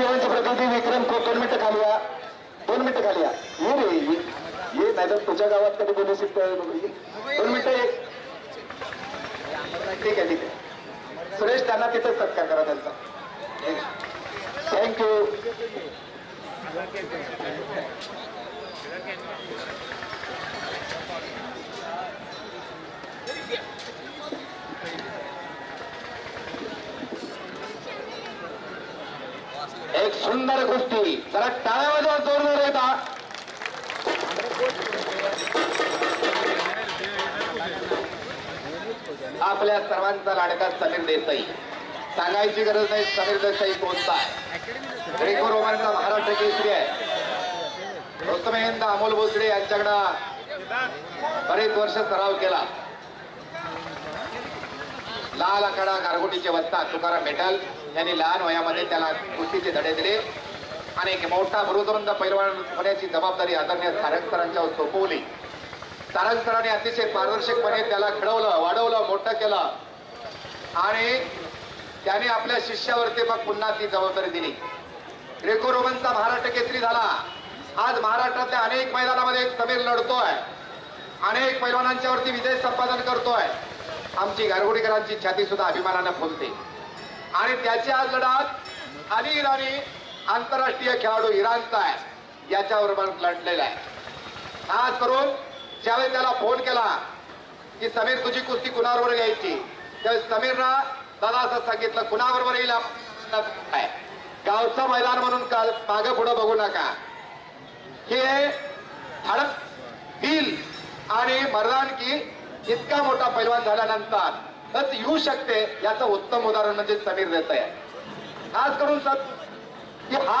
शिवांचे प्रतिनिधी विक्रम कोकण दोन मिनिटं खाली या. दोन मिनिटं खाली या. ये रे ये नाही तर तुझ्या गावात कधी बोलू शकतो? दोन मिनिटं एक. ठीक आहे ठीक आहे. सुरेश त्यांना तिथेच सत्कार करा त्यांचा. थँक्यू एक सुंदर गोष्टी जरा टाळ्यामध्ये जोरदार येता आपल्या सर्वांचा लाडका समीर देसाई. सांगायची गरज नाही समीर देसाई कोणता ग्रेको रोमांचा महाराष्ट्र केसरी आहे. गौतमेंद्र अमोल भोसडे यांच्याकडं बरेच वर्ष सराव केला. लाल आखाडा गारगोटीचे वस्ता तुकाराम मेटल यांनी लहान वयामध्ये त्याला कुस्तीचे धडे दिले. आणि एक मोठा बरोदरंद पैलवान होण्याची जबाबदारी आदरणीय सारंग सरांच्यावर सोपवली. सारंग सरांनी अतिशय पारदर्शकपणे त्याला घडवलं वाढवलं मोठं केलं. आणि त्याने आपल्या शिष्यावरती मग पुन्हा ती जबाबदारी दिली. ग्रेको रोमनचा महाराष्ट्र केसरी झाला. आज महाराष्ट्रातल्या अनेक मैदानामध्ये समीर लढतोय. अनेक पैलवानांच्यावरती विजय संपादन करतोय. आमची गारगोडीकरांची छाती सुद्धा अभिमानानं फुलते. आणि त्याची आज लढात अली इराणी आंतरराष्ट्रीय खेळाडू इराणचा आहे याच्यावर लढलेला आहे. आज करून ज्यावेळी त्याला फोन केला की समीर तुझी कुस्ती कुणाबरोबर घ्यायची? त्यावेळी समीरनं दादा असं सांगितलं कुणाबरोबर येईल आहे. गावचं मैदान म्हणून काल मागे पुढं बघू नका. हे धडक दिल आणि मर्दानकी इतका मोठा पैलवान झाल्यानंतर बस येऊ शकते याचं उत्तम उदाहरण म्हणजे समीर देसाई आहे. खास करून सर की हा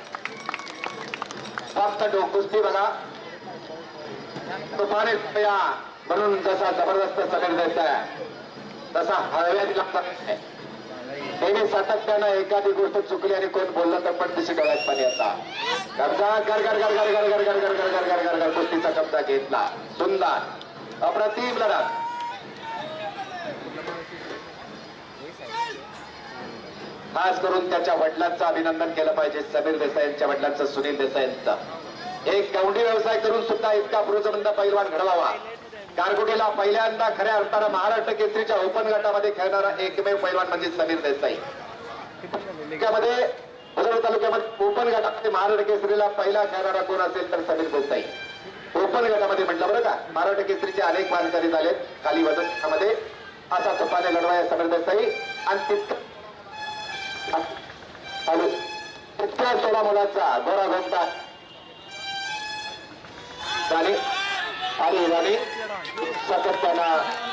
फक्त डो- कुस्ती बघा तुफाने या म्हणून जसा जबरदस्त सगळ देत आहे तसा हळव्यात लागतात नेहमी सातत्यानं एखादी गोष्ट चुकली आणि कोण बोललं तर पण तिची डोळ्यात पाणी येता कब्जा गर गर गर गर गर गर गर गर गर गर गर गर गर कुस्तीचा कब्जा घेतला सुंदर अप्रतिम लढत खास करून त्याच्या वडिलांचं अभिनंदन केलं पाहिजे समीर देसाई यांच्या वडिलांचं सुनील देसाई यांचं. एक गवंडी व्यवसाय करून सुद्धा इतका पुरुषमंद पैलवान घडवावा. कारगुटीला पहिल्यांदा खऱ्या अर्थानं महाराष्ट्र केसरीच्या ओपन गटामध्ये खेळणारा एकमेव पैलवान म्हणजे समीर देसाई. त्यामध्ये भदर तालुक्यामध्ये ओपन गटामध्ये महाराष्ट्र केसरीला पहिला खेळणारा कोण असेल तर समीर देसाई. ओपन गटामध्ये म्हटलं बरं का महाराष्ट्र केसरीचे अनेक मानकरी झालेत खाली वजनामध्ये असा तुपाने लढवाय समीर देसाई. आणि तितकं चालू इतक्या सोळा मुलाचा गोरा गोंदा झाली आणि झाली सातत्यानं